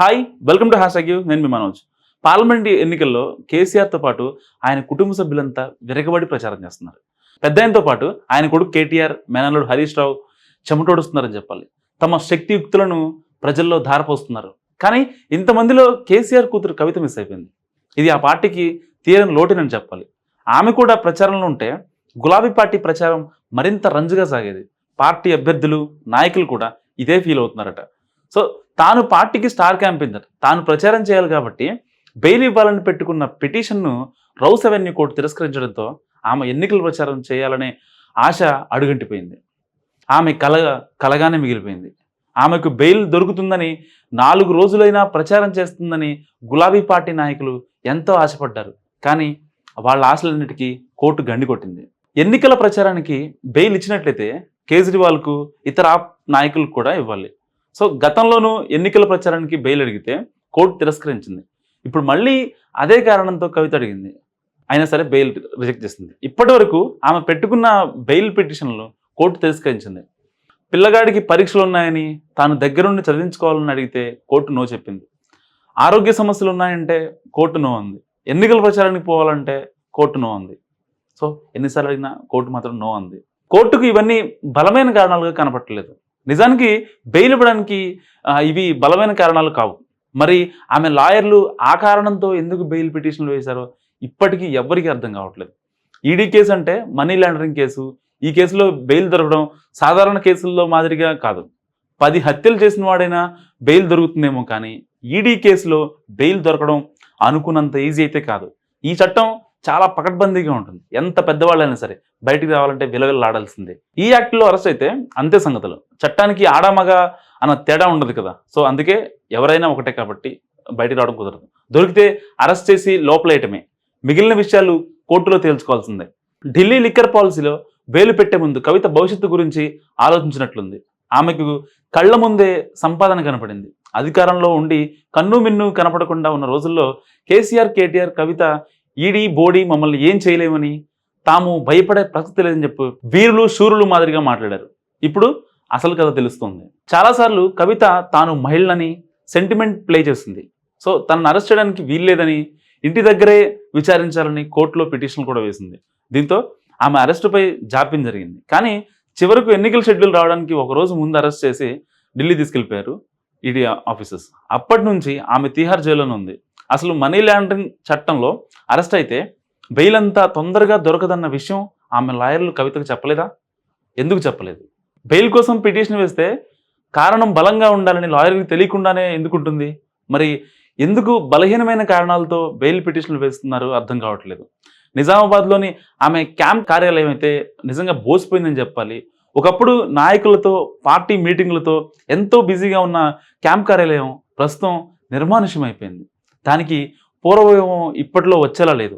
Hi welcome to hash you నేను మీ Manoj. Parliament ఎన్నికల్లో కేసీఆర్తో పాటు ఆయన కుటుంబ సభ్యులంతా విరగబడి ప్రచారం చేస్తున్నారు. పెద్ద ఆయనతో పాటు ఆయన కొడుకు కేటీఆర్ మేనల్లుడు హరీష్ రావు చెమటోడుస్తున్నారని చెప్పాలి. తమ శక్తియుక్తులను ప్రజల్లో ధారపోస్తున్నారు. కానీ ఇంతమందిలో కేసీఆర్ కూతురు కవిత మిస్ అయిపోయింది. ఇది ఆ పార్టీకి తీరని లోటునని చెప్పాలి. ఆమె కూడా ప్రచారంలో ఉంటే గులాబీ పార్టీ ప్రచారం మరింత రంజుగా సాగేది. పార్టీ అభ్యర్థులు నాయకులు కూడా ఇదే ఫీల్ అవుతున్నారట. సో తాను పార్టీకి స్టార్ క్యాంపెయినర్ తాను ప్రచారం చేయాలి కాబట్టి బెయిల్ ఇవ్వాలని పెట్టుకున్న పిటిషన్ను రౌస్ అవెన్యూ కోర్టు తిరస్కరించడంతో ఆమె ఎన్నికల ప్రచారం చేయాలనే ఆశ అడుగంటిపోయింది. ఆమె కల కలగానే మిగిలిపోయింది. ఆమెకు బెయిల్ దొరుకుతుందని నాలుగు రోజులైనా ప్రచారం చేస్తుందని గులాబీ పార్టీ నాయకులు ఎంతో ఆశపడ్డారు. కానీ వాళ్ళ ఆశలన్నిటికీ కోర్టు గండి కొట్టింది. ఎన్నికల ప్రచారానికి బెయిల్ ఇచ్చినట్లయితే కేజ్రీవాల్కు ఇతర నాయకులకు కూడా ఇవ్వాలి. సో గతంలోనూ ఎన్నికల ప్రచారానికి బెయిల్ అడిగితే కోర్టు తిరస్కరించింది. ఇప్పుడు మళ్ళీ అదే కారణంతో కవిత అడిగింది. అయినా సరే బెయిల్ రిజెక్ట్ చేసింది. ఇప్పటి వరకు ఆమె పెట్టుకున్న బెయిల్ పిటిషన్లు కోర్టు తిరస్కరించింది. పిల్లగాడికి పరీక్షలు ఉన్నాయని తాను దగ్గరుండి చదివించుకోవాలని అడిగితే కోర్టు నో చెప్పింది. ఆరోగ్య సమస్యలు ఉన్నాయంటే కోర్టు నో ఉంది ఎన్నికల ప్రచారానికి పోవాలంటే కోర్టు నో ఉంది సో ఎన్నిసార్లు అడిగినా కోర్టు మాత్రం నో ఉంది కోర్టుకు ఇవన్నీ బలమైన కారణాలుగా కనపట్టలేదు నిజానికి బెయిల్ ఇవ్వడానికి ఇవి బలమైన కారణాలు కావు. మరి ఆమె లాయర్లు ఆ కారణంతో ఎందుకు బెయిల్ పిటిషన్లు వేశారో ఇప్పటికీ ఎవ్వరికీ అర్థం కావట్లేదు. ఈడీ కేసు అంటే మనీ లాండరింగ్ కేసు. ఈ కేసులో బెయిల్ దొరకడం సాధారణ కేసుల్లో మాదిరిగా కాదు. పది హత్యలు చేసిన వాడైనా బెయిల్ దొరుకుతుందేమో కానీ ఈడీ కేసులో బెయిల్ దొరకడం అనుకున్నంత ఈజీ అయితే కాదు. ఈ చట్టం చాలా పకడ్బందీగా ఉంటుంది. ఎంత పెద్దవాళ్ళైనా సరే బయటికి రావాలంటే విలవిల్లాడాల్సిందే. ఈ యాక్ట్లో అరెస్ట్ అయితే అంతే సంగతులు. చట్టానికి ఆడమగ అన్న తేడా ఉండదు కదా. సో అందుకే ఎవరైనా ఒకటే కాబట్టి బయటికి రావడం కుదరదు. దొరికితే అరెస్ట్ చేసి లోపలేయటమే. మిగిలిన విషయాలు కోర్టులో తేల్చుకోవాల్సిందే. ఢిల్లీ లిక్కర్ పాలసీలో వేలు పెట్టే ముందు కవిత భవిష్యత్తు గురించి ఆలోచించినట్లుంది. ఆమెకు కళ్ళ ముందే సంపాదన కనపడింది. అధికారంలో ఉండి కన్ను మిన్ను కనపడకుండా ఉన్న రోజుల్లో కేసీఆర్ కేటీఆర్ కవిత ఈడీ బోడీ మమ్మల్ని ఏం చేయలేమని తాము భయపడే ప్రసక్తి లేదని చెప్పు వీరులు శూరులు మాదిరిగా మాట్లాడారు. ఇప్పుడు అసలు కథ తెలుస్తుంది. చాలాసార్లు కవిత తాను మహిళని సెంటిమెంట్ ప్లే చేస్తుంది. సో తనను అరెస్ట్ చేయడానికి వీల్లేదని ఇంటి దగ్గరే విచారించాలని కోర్టులో పిటిషన్ కూడా వేసింది. దీంతో ఆమె అరెస్టుపై జాప్యం జరిగింది. కానీ చివరకు ఎన్నికల షెడ్యూల్ రావడానికి ఒక రోజు ముందు అరెస్ట్ చేసి ఢిల్లీ తీసుకెళ్ళిపోయారు ఈడీ ఆఫీసర్స్. అప్పటి నుంచి ఆమె తిహార్ జైల్లోనే ఉంది. అసలు మనీ లాండరింగ్ చట్టంలో అరెస్ట్ అయితే బెయిల్ అంతా తొందరగా దొరకదన్న విషయం ఆమె లాయర్లు కవితకు చెప్పలేదా? ఎందుకు చెప్పలేదు? బెయిల్ కోసం పిటిషన్ వేస్తే కారణం బలంగా ఉండాలని లాయర్కి తెలియకుండానే ఎందుకు ఉంటుంది మరి ఎందుకు బలహీనమైన కారణాలతో బెయిల్ పిటిషన్లు వేస్తున్నారు అర్థం కావట్లేదు. నిజామాబాద్లోని ఆమె క్యాంప్ కార్యాలయం అయితే నిజంగా బోసిపోయిందని చెప్పాలి. ఒకప్పుడు నాయకులతో పార్టీ మీటింగ్లతో ఎంతో బిజీగా ఉన్న క్యాంప్ కార్యాలయం ప్రస్తుతం నిర్మానుష్యం అయిపోయింది దానికి పూర్వవ్యూహం ఇప్పట్లో వచ్చేలా లేదు.